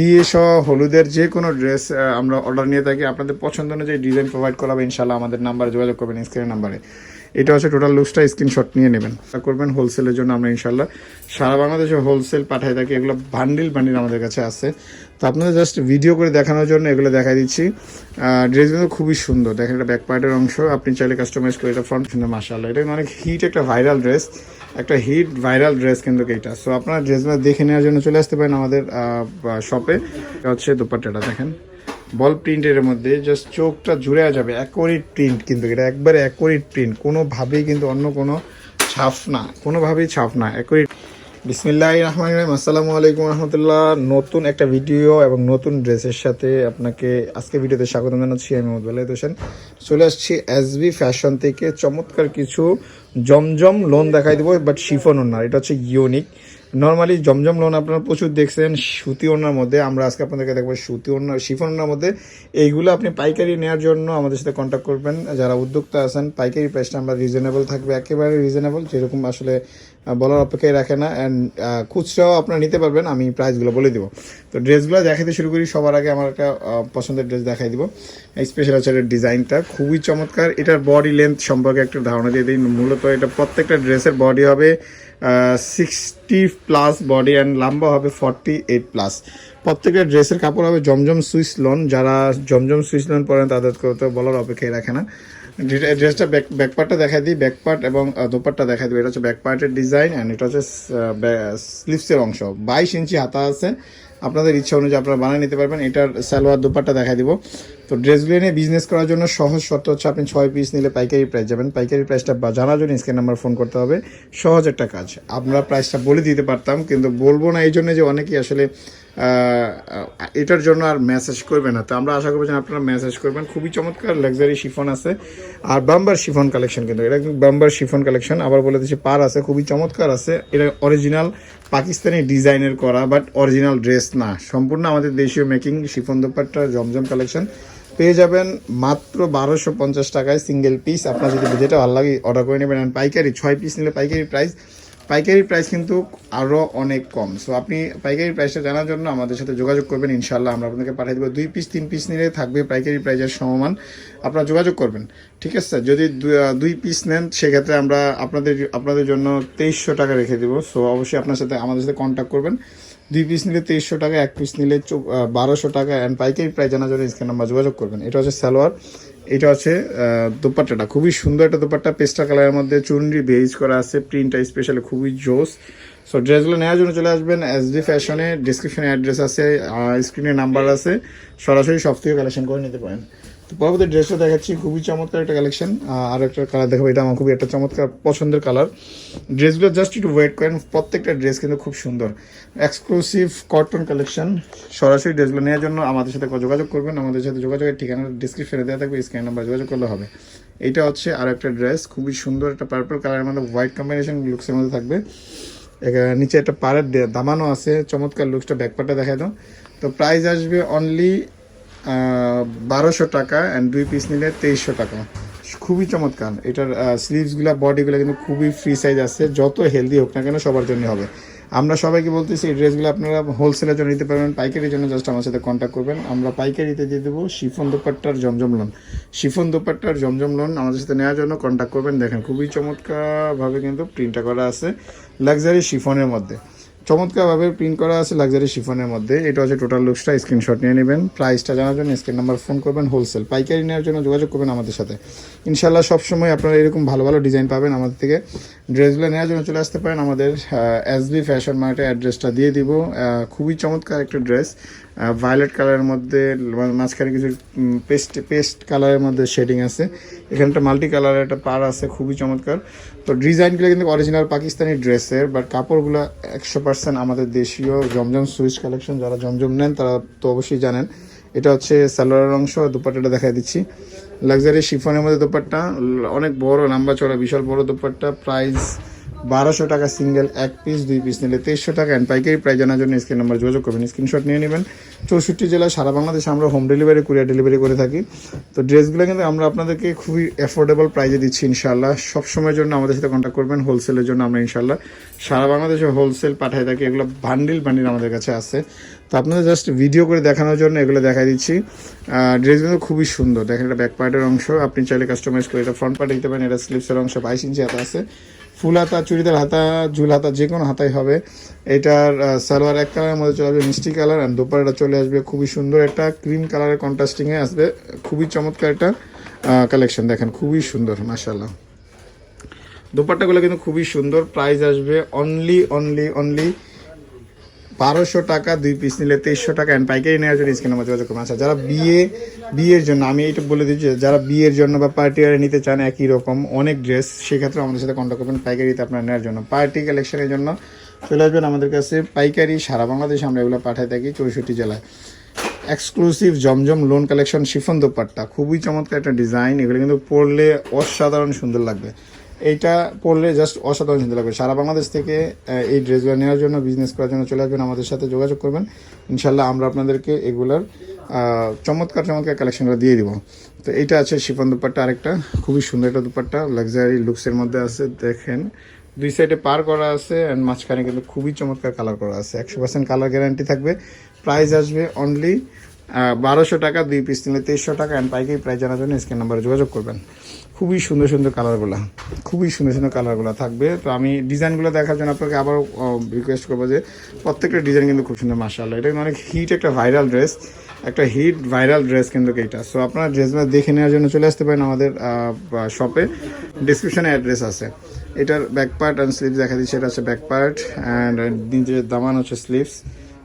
বিয়ে সহ হলুদের যে কোনো ড্রেস আমরা অর্ডার নিয়ে থাকি। আপনাদের পছন্দ অনুযায়ী ডিজাইন প্রোভাইড করা হবে ইনশাল্লাহ আমাদের নাম্বারে যোগাযোগ করবেন স্ক্রিনের নাম্বারে এটা হচ্ছে টোটাল লুকসটা স্ক্রিনশট নিয়ে নেবেন। করবেন হোলসেলের জন্য আমরা ইনশাল্লাহ সারা বাংলাদেশে হোলসেল পাঠাই থাকি, এগুলো বান্ডিল বান্ডিল আমাদের কাছে আছে। তো আপনাদের জাস্ট ভিডিও করে দেখানোর জন্য এগুলো দেখা দিচ্ছি। ড্রেসগুলো খুবই সুন্দর। দেখেন এটা ব্যাক পার্টের অংশ, আপনি চাইলে কাস্টমাইজ করে এটা ফ্রন্ট সুন্দর মাসাল্লাহ এটা অনেক হিট একটা ভাইরাল ড্রেস একটা হিট ভাইরাল ড্রেস কিন্তু এইটা সো আপনারা ড্রেসগুলো দেখে নেওয়ার জন্য চলে আসতে পারেন আমাদের শপে হচ্ছে দুপাট্টাটা, দেখেন। বল প্রিন্টের মধ্যে জাস্ট চোখটা জুড়ে যাবে। অ্যাকোরিট প্রিন্ট কিন্তু এটা একবারে অ্যাকোরিট প্রিন্ট কোনোভাবেই কিন্তু অন্য কোনো ছাপ না, কোনোভাবেই ছাপ না। অ্যাকোরিট বিসমিল্লাহ রহমান রহিম। আসসালামু আলাইকুম রহমতুল্লাহ। নতুন একটা ভিডিও এবং নতুন ড্রেসের সাথে আপনাকে আজকে ভিডিওতে স্বাগত জানাচ্ছি আমি বেলায়েত হোসেন। চলে আসছি এসবি ফ্যাশন থেকে। চমৎকার কিছু জমজম লোন দেখাই দেবো বাট শিফন ওনার এটা হচ্ছে ইউনিক নর্মালি জমজম লোন আপনারা প্রচুর দেখছেন, সুতি ওনার মধ্যে। আমরা আজকে আপনাদেরকে দেখব সুতি ওনার শিফন ওনার মধ্যে। এইগুলো আপনি পাইকারি নেওয়ার জন্য আমাদের সাথে কন্ট্যাক্ট করবেন। যারা উদ্যোক্তা আছেন, পাইকারি প্রাইসটা আমরা রিজনেবল থাকবে, একেবারে রিজনেবল যেরকম আসলে বলার অপেক্ষায় রাখে না। অ্যান্ড খুচরাও আপনারা নিতে পারবেন, আমি প্রাইসগুলো বলে দিব। তো ড্রেসগুলো দেখাতে শুরু করি, সবার আগে আমার একটা পছন্দের ড্রেস দেখাই দিব। স্পেশাল হচ্ছে ডিজাইনটা খুবই চমৎকার। এটার বডি লেন্থ সম্পর্কে একটা ধারণা দিয়ে দিই। মূলত এটা প্রত্যেকটা ড্রেসের বডি হবে সিক্সটি প্লাস বডি অ্যান্ড লম্বা হবে ফর্টি এইট প্লাস প্রত্যেকটা ড্রেসের কাপড় হবে জমজম সুইস লন যারা জমজম সুইস লন পরেন তাদেরকে তো বলার অপেক্ষায় রাখে না। ড্রেসটা ব্যাক ব্যাকপার্টটা দেখা দিই। ব্যাক পার্ট এবং আহ, দোপাট্টা দেখাই দিই। এটা হচ্ছে ব্যাকপার্টের ডিজাইন অ্যান্ড এটা হচ্ছে স্লিভসের অংশ। বাইশ ইঞ্চি হাতা আছে। আপনাদের ইচ্ছা অনুযায়ী আপনারা বানিয়ে নিতে পারবেন। এটার সালোয়ার দোপাট্টা দেখাই দিব। তো ড্রেসগুলো নিয়ে বিজনেস করার জন্য সহজ শর্ত হচ্ছে আপনি ছয় পিস নিলে পাইকারি প্রাইস যাবেন। পাইকারি প্রাইসটা জানার জন্য স্ক্রিন নাম্বার ফোন করতে হবে। সহজ একটা কাজ। আমরা প্রাইসটা বলে দিতে পারতাম, কিন্তু বলব না এই জন্য যে অনেকেই আসলে এটার জন্য আর মেসেজ করবে না। তো আমরা আশা করব যে আপনারা মেসেজ করবেন। খুবই চমৎকার লাক্সারি শিফন আছে। আর বাম্বার শিফন কালেকশন কিন্তু, এটা কিন্তু বাম্বার শিফন কালেকশন আবার বলে দিচ্ছি, পার আছে, খুবই চমৎকার আছে। এটা অরিজিনাল পাকিস্তানি ডিজাইনের করা বাট অরিজিনাল ড্রেস না। সম্পূর্ণ আমাদের দেশীয় making chiffon dupatta Zamzam collection পেয়ে যাবেন মাত্র বারোশো পঞ্চাশ টাকায় সিঙ্গেল পিস আপনার যদি যেটা ভালো লাগে অর্ডার করে নেবেন। পাইকারি, ছয় পিস নিলে পাইকারি প্রাইস পাইকারি প্রাইস কিন্তু আরও অনেক কম। সো আপনি পাইকারি প্রাইসটা জানার জন্য আমাদের সাথে যোগাযোগ করবেন। ইনশাল্লাহ আমরা আপনাকে পাঠিয়ে দেবো। দুই পিস তিন পিস নিলে থাকবে পাইকারি প্রাইসের সমমান। আপনারা যোগাযোগ করবেন। ঠিক আছে স্যার? যদি দুই পিস নেন, সেক্ষেত্রে আমরা আপনাদের আপনাদের জন্য তেইশশো টাকা রেখে দেবো। সো অবশ্যই আপনার সাথে, আমাদের সাথে কন্ট্যাক্ট করবেন। দুই পিস নিলে তেইশশো টাকা, এক পিস নিলে বারোশো টাকা অ্যান্ড পাইকারি প্রাইস জানার জন্য স্ক্রিন নাম্বার যোগাযোগ করবেন। এটা হচ্ছে সালোয়ার, এটা হচ্ছে দোপাট্টাটা। খুবই সুন্দর একটা দোপাট্টা, পেস্টা কালারের মধ্যে চুনরি বেজ করা আছে প্রিন্টটা স্পেশালি খুবই জোস। সো ড্রেসগুলো নেওয়ার জন্য চলে আসবেন এস ডি ফ্যাশনে ডিসক্রিপশনে অ্যাড্রেস আছে স্ক্রিনে নাম্বার আছে। সরাসরি সব থেকে কালেকশন করে নিতে পারেন। তো পরবর্তী ড্রেসটা দেখাচ্ছি, খুবই চমৎকার একটা কালেকশন আর একটা কালার দেখাবো, এটা আমার খুবই একটা চমৎকার পছন্দের কালার ড্রেসগুলো জাস্ট একটু ওয়েট করেন, প্রত্যেকটা ড্রেস কিন্তু খুব সুন্দর। এক্সক্লুসিভ কটন কালেকশন সরাসরি ড্রেসগুলো নেওয়ার জন্য আমাদের সাথে যোগাযোগ করবেন। আমাদের সাথে যোগাযোগের ঠিকানা ডিসক্রিপশনে দেওয়া থাকবে স্ক্যান নাম্বার যোগাযোগ করলে হবে। এটা হচ্ছে আর একটা ড্রেস খুবই সুন্দর একটা পার্পল কালারের মধ্যে হোয়াইট কম্বিনেশন লুকসের মধ্যে থাকবে। নিচে একটা পাড়ের দামানো আছে, চমৎকার লুকসটা ব্যাকপারটা দেখাই দাও। তো প্রাইস আসবে অনলি বারোশো টাকা অ্যান্ড দুই পিস নিলে তেইশশো টাকা। খুবই চমৎকার। এটার স্লিভসগুলো বডিগুলো কিন্তু খুবই ফ্রি সাইজ আছে। যত হেলদি হোক না কেন সবার জন্য হবে। আমরা সবাইকে বলতেছি, এই ড্রেসগুলো আপনারা হোলসেলের জন্য নিতে পারবেন, পাইকারির জন্য জাস্ট আমার সাথে কন্ট্যাক্ট করবেন। আমরা পাইকারিতে দিয়ে দেবো শিফন দোপাট্টার জমজম লোন শিফন দোপাট্টার জমজম লোন আমাদের সাথে নেওয়ার জন্য কন্ট্যাক্ট করবেন। দেখেন, খুবই চমৎকারভাবে কিন্তু প্রিন্টটা করা আছে। লাক্সারি শিফনের মধ্যে। চমৎকারভাবে প্রিন্ট করা আছে লাক্সারি শিফনের মধ্যে। এটা হচ্ছে টোটাল লুকসটা স্ক্রিনশট নিয়ে নেবেন। প্রাইসটা জানার জন্য স্ক্রিন নাম্বার ফোন করবেন হোলসেল পাইকারি নেওয়ার জন্য যোগাযোগ করবেন আমাদের সাথে। ইনশাল্লাহ সবসময় আপনারা এরকম ভালো ভালো ডিজাইন পাবেন আমাদের থেকে। ড্রেসগুলো নেওয়ার জন্য চলে আসতে পারেন আমাদের এস বি ফ্যাশন মার্টে অ্যাড্রেসটা দিয়ে দিব। খুবই চমৎকার একটা ড্রেস ভায়োলেট কালারের মধ্যে মাঝখানে কিছু পেস্ট পেস্ট কালারের মধ্যে শেডিং আছে। এখানে একটা মাল্টি কালারের একটা পার আছে, খুবই চমৎকার। তো ডিজাইনগুলো কিন্তু অরিজিনাল পাকিস্তানি ড্রেসের বাট কাপড়গুলো একশো পার্সেন্ট আমাদের দেশীয় জমজম সুইচ কালেকশন যারা জমজম নেন তারা তো অবশ্যই জানেন। এটা হচ্ছে সালোয়ারের অংশ দুপাট্টাটা দেখাই দিচ্ছি। লাক্সারি শিফনের মধ্যে দোপাট্টা, অনেক বড়, লম্বা চড়া বিশাল বড় দোপাট্টা প্রাইস বারোশো টাকা সিঙ্গেল, এক পিস দুই পিস নিলে তেইশশো টাকা। অ্যান্ড পাইকারি প্রাইস জানার জন্য স্ক্রিন নাম্বার যোগাযোগ করবেন। স্ক্রিনশট নিয়ে নেবেন। চৌষট্টি জেলায় সারা বাংলাদেশে আমরা হোম ডেলিভারি কুরিয়ার ডেলিভারি করে থাকি। তো ড্রেসগুলো কিন্তু আমরা আপনাদেরকে খুবই অ্যাফোর্ডেবল প্রাইজে দিচ্ছি ইনশাল্লাহ সব সময়ের জন্য আমাদের সাথে কন্ট্যাক্ট করবেন। হোলসেলের জন্য আমরা ইনশাল্লাহ সারা বাংলাদেশে হোলসেল পাঠাই থাকি। এগুলো বান্ডিল বান্ডিল আমাদের কাছে আছে। তো আপনাদের জাস্ট ভিডিও করে দেখানোর জন্য এগুলো দেখাই দিচ্ছি। ড্রেসগুলো খুবই সুন্দর। দেখেন এটা ব্যাক পার্টের অংশ। আপনি চাইলে কাস্টমাইজ করে এটা ফ্রন্ট পার্টে দিতে পারেন। এটা স্লিপসের অংশ, বাইশ ইঞ্চি হাতা আছে। ফুল হাতা, চুড়িদার হাতা, ঝুল হাতা, যে কোনো হাতাই হবে। এটার সালোয়ার এক কালারের মধ্যে চলে আসবে, মিষ্টি কালার অ্যান্ড দোপারটা চলে আসবে খুবই সুন্দর একটা ক্রিম কালারের কন্ট্রাস্টিংয়ে আসবে। খুবই চমৎকার একটা কালেকশন দেখেন, খুবই সুন্দর মাসাল্লাহ দোপাট্টাগুলো কিন্তু খুবই সুন্দর প্রাইস আসবে অনলি অনলি অনলি বারোশো টাকা, দুই পিস নিলে তেইশশো টাকা অ্যান্ড পাইকারি নেওয়ার জন্য স্ক্রিন মধ্যে যোগাযোগ করুন। আচ্ছা যারা বিয়ে, বিয়ের জন্য, আমি এইটা বলে দিচ্ছি, যারা বিয়ের জন্য বা পার্টি আর নিতে চান একই রকম, অনেক ড্রেস সেক্ষেত্রে আমাদের সাথে কন্ট্যাক্ট করবেন, পাইকারিতে আপনার নেওয়ার জন্য। পার্টি কালেকশনের জন্য চলে আসবেন আমাদের কাছে, পাইকারি সারা বাংলাদেশে আমরা এগুলো পাঠাই থাকি চৌষট্টি জেলায়। Exclusive Zamzam lawn collection chiffon dupatta, খুবই চমৎকার একটা ডিজাইন এগুলো কিন্তু পরলে অসাধারণ সুন্দর লাগবে। এইটা পড়লে জাস্ট অসাধারণ সুন্দর লাগবে। সারা বাংলাদেশ থেকে এই ড্রেসগুলো নেওয়ার জন্য বিজনেস করার জন্য চলে আসবেন, আমাদের সাথে যোগাযোগ করবেন। ইনশাল্লাহ আমরা আপনাদেরকে এগুলার চমৎকার চমৎকার কালেকশনগুলো দিয়ে দিব। তো এইটা আছে শিফন দুপাট্টা আরেকটা, খুবই সুন্দর একটা দুপাট্টা লাক্সারি লুকসের মধ্যে আছে, দেখেন। দুই সাইডে পার করা আছে অ্যান্ড মাঝখানে কিন্তু খুবই চমৎকার কালার করা আছে। একশো পার্সেন্ট কালার গ্যারান্টি থাকবে। প্রাইস আসবে অনলি বারোশো টাকা, দুই পিস নিলে তেইশশো টাকা অ্যান্ড পাইকারি প্রায় জানার জন্য স্ক্রিন নাম্বারে যোগাযোগ করবেন। খুবই সুন্দর সুন্দর কালারগুলো খুবই সুন্দর সুন্দর কালারগুলো থাকবে। তো আমি ডিজাইনগুলো দেখার জন্য আপনাকে আবার রিকোয়েস্ট করব যে প্রত্যেকটা ডিজাইন কিন্তু খুব সুন্দর মাসাল্লাহ এটা অনেক হিট একটা ভাইরাল ড্রেস একটা হিট ভাইরাল ড্রেস কিন্তু এইটা সো আপনারা ড্রেসগুলো দেখে নেওয়ার জন্য চলে আসতে পারেন আমাদের শপে ডিসক্রিপশনে অ্যাড্রেস আছে। এটার ব্যাক পার্ট অ্যান্ড স্লিভস দেখা দিচ্ছে, এটা হচ্ছে ব্যাক পার্ট অ্যান্ড নিচের দামান হচ্ছে স্লিভস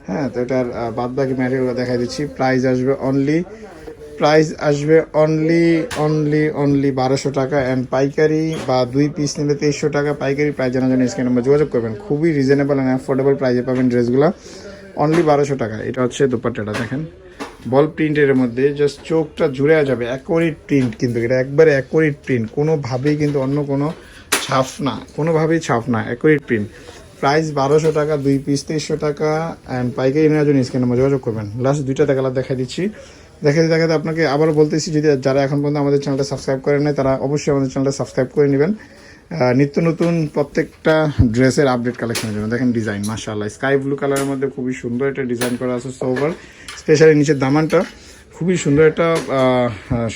হ্যাঁ তো এটার বাদ বাকি ম্যাটেরিয়াল দেখা দিচ্ছি। প্রাইস আসবে অনলি প্রাইস আসবে অনলি অনলি অনলি বারোশো টাকা অ্যান্ড পাইকারি বা দুই পিস নিলে তেইশশো টাকা। পাইকারি প্রাইস জানার জন্য স্ক্রিন নাম্বার যোগাযোগ করবেন। খুবই রিজনেবল অ্যান্ড অ্যাফোর্ডেবল প্রাইসে পাবেন ড্রেসগুলো অনলি বারোশো টাকা। এটা হচ্ছে দুপাট্টাটা, দেখেন। বল প্রিন্টের মধ্যে জাস্ট চোখটা জুড়ে যাবে। অ্যাকোরিট প্রিন্ট কিন্তু এটা একবারে অ্যাকোরিট প্রিন্ট কোনোভাবেই কিন্তু অন্য কোনো ছাপ না। কোনোভাবেই ছাপ না। অ্যাকোরিট প্রিন্ট প্রাইস বারোশো টাকা, দুই পিস তেইশশো টাকা অ্যান্ড পাইকারি নেওয়ার জন্য নাম্বার যোগাযোগ করবেন। লাস্ট দুইটা কালার দেখা দিচ্ছি। দেখাতে দেখাতে আপনাকে আবারও বলতেছি, যদি যারা এখন পর্যন্ত আমাদের চ্যানেলটা সাবস্ক্রাইব করেন নাই, তারা অবশ্যই আমাদের চ্যানেলটা সাবস্ক্রাইব করে নেবেন। নিত্য নতুন প্রত্যেকটা ড্রেসের আপডেট কালেকশনের জন্য। দেখেন ডিজাইন মাশাআল্লাহ স্কাই ব্লু কালারের মধ্যে খুবই সুন্দর একটা ডিজাইন করা আছে সোভার স্পেশালি নিচের দামানটা। খুবই সুন্দর একটা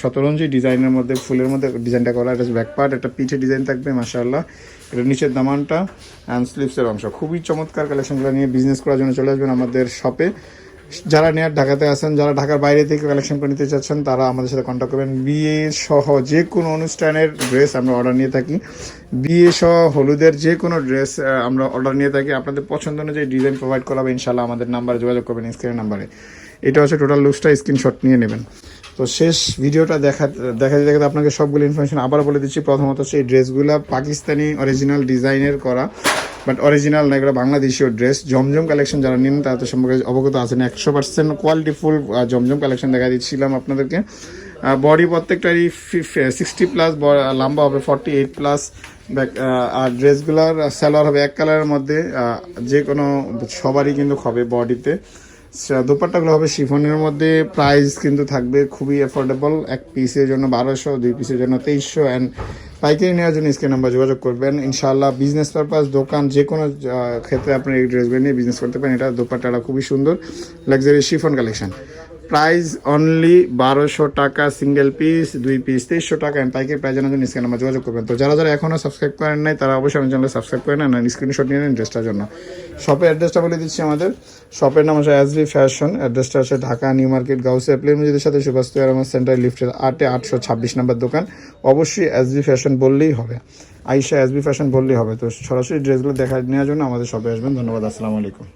শতরঞ্জি ডিজাইনের মধ্যে, ফুলের মধ্যে ডিজাইনটা করা, এটা ব্যাক পার্ট, একটা পিঠে ডিজাইন থাকবে, মাশাআল্লাহ। এটা নিচের দামানটা অ্যান্ড স্লিপসের অংশ। খুবই চমৎকার কালেকশনগুলো নিয়ে বিজনেস করার জন্য চলে আসবেন আমাদের শপে যারা নেয়ার ঢাকাতে আছেন, যারা ঢাকার বাইরে থেকে কালেকশন করে নিতে চাচ্ছেন, তারা আমাদের সাথে কন্ট্যাক্ট করবেন। বিয়ে সহ যে কোনো অনুষ্ঠানের ড্রেস আমরা অর্ডার নিয়ে থাকি। বিয়ে সহ হলুদের যে কোনো ড্রেস আমরা অর্ডার নিয়ে থাকি। আপনাদের পছন্দ অনুযায়ী ডিজাইন প্রোভাইড করা হবে ইনশাল্লাহ আমাদের নাম্বারে যোগাযোগ করবেন স্ক্রিনের নাম্বারে এটা হচ্ছে টোটাল লুকসটা স্ক্রিনশট নিয়ে নেবেন। তো শেষ ভিডিওটা দেখা দেখাতে দেখাতে আপনাকে সবগুলো ইনফরমেশন আবার বলে দিচ্ছি। প্রথমত এই ড্রেসগুলো পাকিস্তানি অরিজিনাল ডিজাইনের করা বাট অরিজিনাল না, এগুলো বাংলাদেশীয় ড্রেস জমজম কালেকশন যারা নিন তাদের সম্পর্কে অবগত আছেন একশো পার্সেন্ট কোয়ালিটিফুল জমজম কালেকশন দেখা দিচ্ছিলাম আপনাদেরকে। বডি প্রত্যেকটারই সিক্সটি প্লাস লম্বা হবে ফর্টি এইট প্লাস আর ড্রেসগুলোর স্যালোয়ার হবে এক কালারের মধ্যে যে কোনো সবারই কিন্তু হবে বডিতে দোপাট্টাগুলো হবে শিফনের মধ্যে। প্রাইস কিন্তু থাকবে খুবই অ্যাফোর্ডেবল এক পিসের জন্য বারোশো, দুই পিসের জন্য তেইশশো। অ্যান্ড পাইকারি নেওয়ার জন্য স্ক্রিন নাম্বার যোগাযোগ করবেন। ইনশাআল্লাহ বিজনেস পারপাস দোকান যে কোনো ক্ষেত্রে আপনি এই ড্রেসগুলো নিয়ে বিজনেস করতে পারেন। এটা দোপাট্টাটা খুবই সুন্দর। Luxury chiffon collection price only বারোশো টাকা সিঙ্গেল পিস দুই পিস তেইশশো টাকা অ্যান্ড পাইকারি প্রাইস জানার জন্য স্ক্রিন নাম্বার যোগাযোগ করবেন। তো যারা যারা এখনও সাবস্ক্রাইব করেন নাই, তারা অবশ্যই আমার চ্যানেলে সাবস্ক্রাইব করে নেন স্ক্রিনশট নিয়ে নেন ড্রেসটার জন্য। শপের অ্যাড্রেসটা বলে দিচ্ছি আমাদের। শপের নাম হচ্ছে এসবি ফ্যাশন অ্যাড্রেসটা হচ্ছে ঢাকা নিউ মার্কেট গাউসে প্লেন মসজিদের সাথে সুভাষ আমার সেন্টার লিফটের আটে আটশো ছাব্বিশ নাম্বার দোকান। অবশ্যই এসবি ফ্যাশন বললেই হবে। আইসা এসবি ফ্যাশন বললেই হবে। তো সরাসরি ড্রেসগুলো দেখা নেওয়ার জন্য আমাদের শপে আসবেন। ধন্যবাদ, আসসালামু আলাইকুম।